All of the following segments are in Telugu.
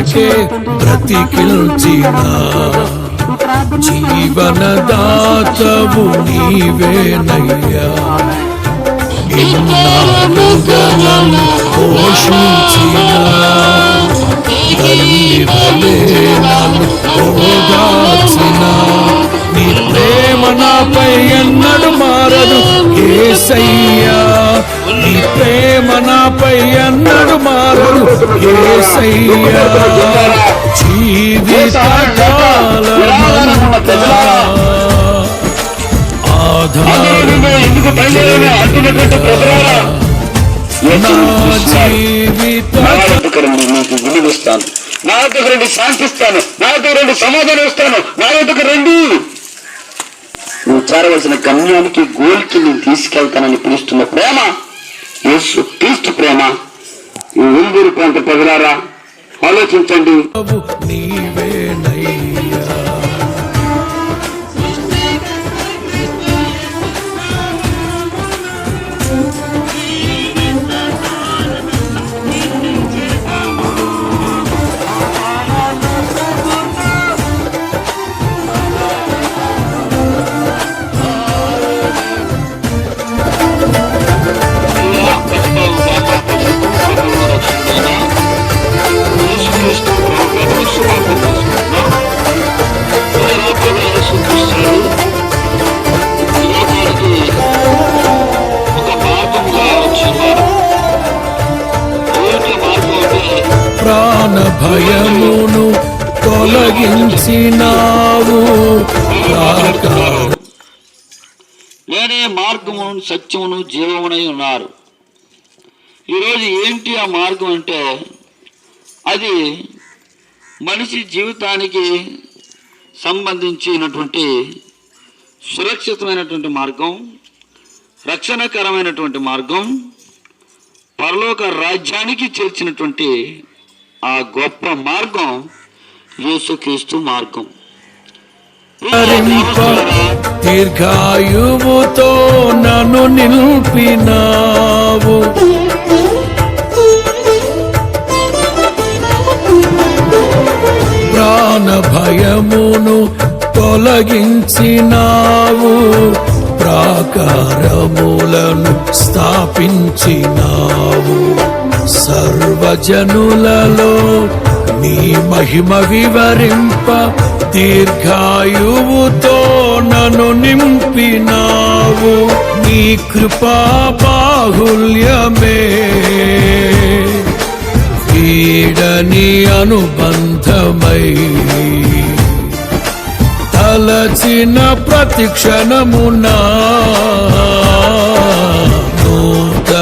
స్తుతి పాడుటకే బ్రతికిల్చిన జీవనదాతవు నీవేనయ్యా. ఇన్నాళ్ళుగా పోషించిన తల్లి వలె నన్ను నీ ప్రేమ నాపై ఎన్నడు మారదు ఏసయ్యా నీ ప్రేమ నాపై ఎన్నడు మారదు ఏ జీవిత నా రండి శాంతిస్తాను నా దగ్గర రండి సమాధానం ఇస్తాను నా దగ్గర రండి నువ్వు చేరవలసిన గమ్యానికి గోల్కి నేను తీసుకెళ్తానని పిలుస్తున్న ప్రేమ యేసు క్రీస్తు ప్రేమ ఈ ఉల్దూరు ప్రాంత ప్రజలారా ఆలోచించండి. భయమును తొలగించినావు. నేనే మార్గమును సత్యమును జీవమునై ఉన్నారు. ఈరోజు ఏంటి ఆ మార్గం అంటే అది మనిషి జీవితానికి సంబంధించినటువంటి సురక్షితమైనటువంటి మార్గం రక్షణకరమైనటువంటి మార్గం పరలోక రాజ్యానికి చేర్చినటువంటి ఆ గొప్ప మార్గం యేసుక్రీస్తు మార్గం. దీర్ఘాయువుతో నన్ను నిలిపినావు. ప్రాణ భయమును తొలగించినావు. ప్రాకారములను స్థాపించినావు. సర్వజనులలో నీ మహిమ వివరింప దీర్ఘాయువుతో నను నింపినావు. నీ కృపా బాహుల్యమే. వీడని అనుబంధమై తలచిన ప్రతిక్షణమునా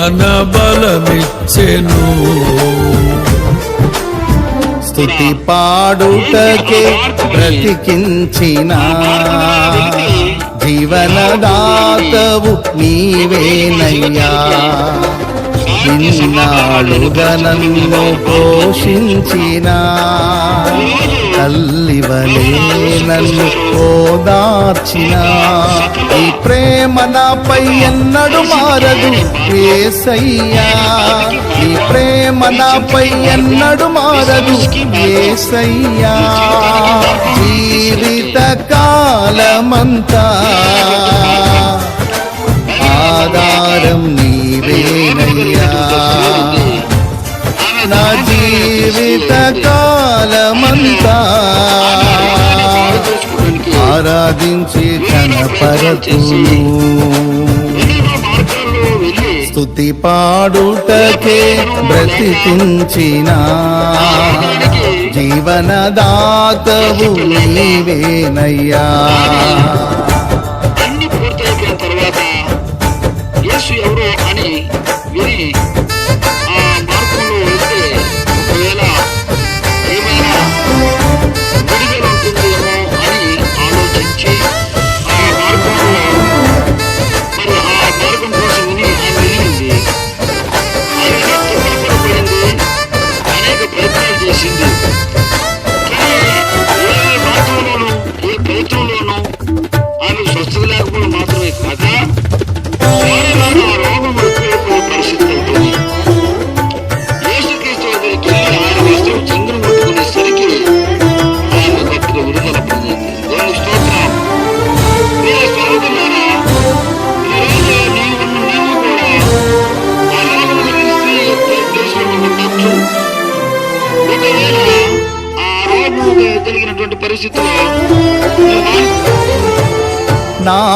జ్ఞాన బలమిచ్చెను స్థుతి పాడుటకే బ్రతికించిన జీవనదాతవు నీవేనయ్యా. ఇన్నాళ్ళుగా నన్ను పోషించిన. తల్లివలే నన్ను ఓదార్చిన. ఈ ప్రేమ నాపై ఎన్నడు మారదు ఏసయ్యా. ఈ ప్రేమ నాపై ఎన్నడు మారదు ఏసయ్యా. జీవిత కాలమంతా ఆధారం నీవేనయ్యా నా జీవిత కాలమంతా ఆరాధించి తన పరతును స్థుతి పాడుటకే బ్రతికించిన. జీవనదాతవు నీవేనయ్యా.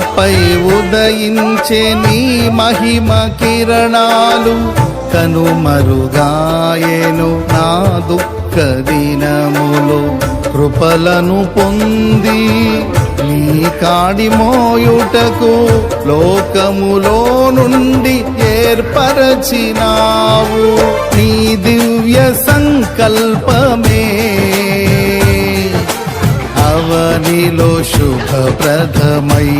నాపై ఉదయించే నీ మహిమ కిరణాలు కనుమరుగాయేను నా దుఃఖ దినములు. కృపలను పొంది నీ కాడి మోయుటకు లోకములో నుండి ఏర్పరచినావు. నీ దివ్య సంకల్పమే అవనిలో శుభప్రదమై.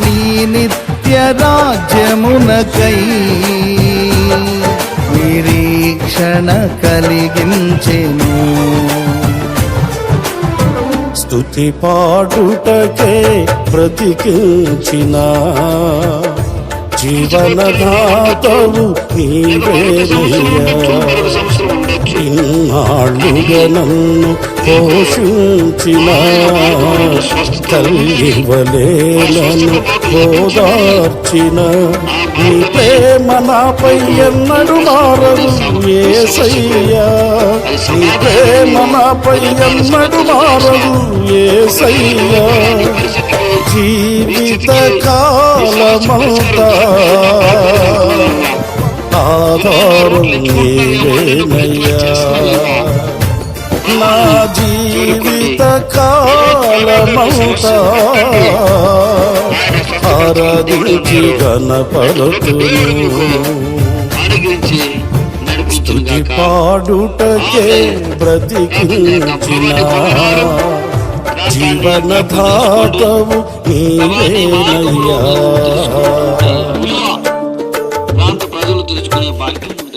నీ నిత్య రాజ్యమునకై నిరీక్షణ కలిగించెను. స్తుతి పాడుటకే బ్రతికించిన జీవనదాతవు ఉండొచ్చు ఇన్నాళ్ళుగా నన్ను పోషించిన తల్లివలేలను ఓదార్చిన నీ ప్రేమ నాపై ఎన్నడు మారదు ఏసయ్యా. నీ ప్రేమ నాపై ఎన్నడు మారదు ఏసయ్యా. జీవిత కాలమంతా ఆధారం నీవేనయ్యా నా జీవిత కాలమంతా ఆరాధించి స్తుతి గాక పాడుటకే బ్రతికించిన. జీవనధాతవు నీవేనయ్యా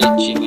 Tchau.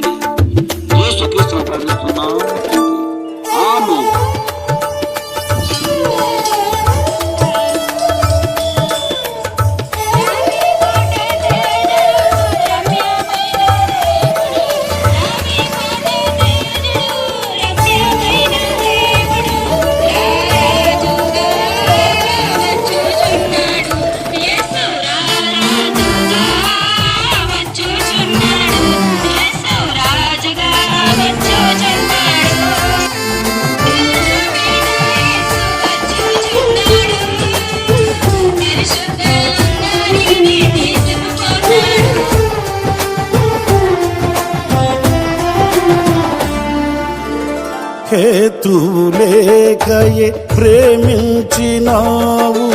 వేడుకయే ప్రేమించినావు.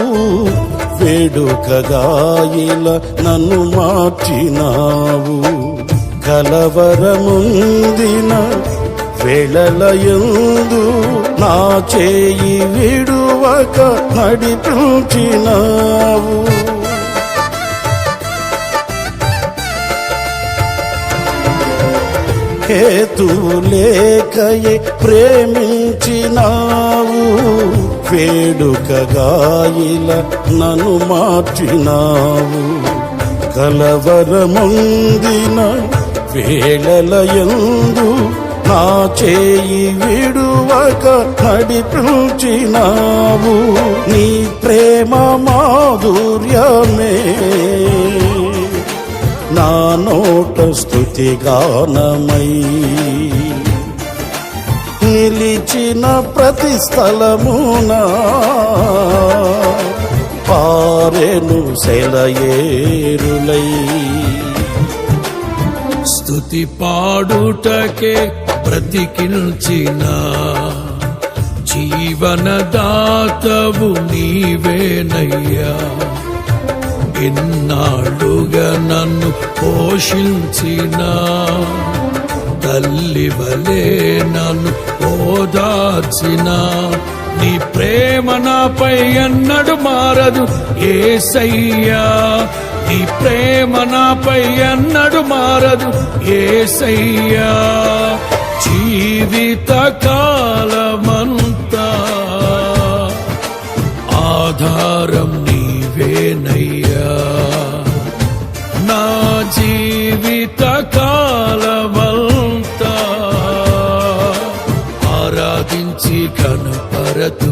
వేడుకగాయిల నన్ను మార్చినావు. కలవరముందిన వేళలయందు నా చేయి విడువక నడిపించినావు. హేతులేకయే ప్రేమించినావు. వేడుకగాయిల నన్ను మార్చినావు. కలవరముందిన వేళలయందు నా చేయి విడువక నడిపించినావు. నీ ప్రేమ మాధుర్యమే. నా నోటస్తు స్థుతి గానమై నిలిచిన ప్రతి స్థలమున పారెను సెలయేరులై స్తుతి పాడుటకే బ్రతికిల్చిన జీవనదాతవు నీవేనయ్యా. ఇన్నాళ్ళుగా నన్ను పోషించిన? తల్లి వలే నన్ను ఓదార్చిన. నీ ప్రేమ నాపై ఎన్నడు మారదు ఏసయ్యా. నీ ప్రేమ నాపై ఎన్నడు మారదు ఏసయ్యా. జీవిత కాలమంతా జీవిత కాలమంతా ఆరాధించి కనపరతు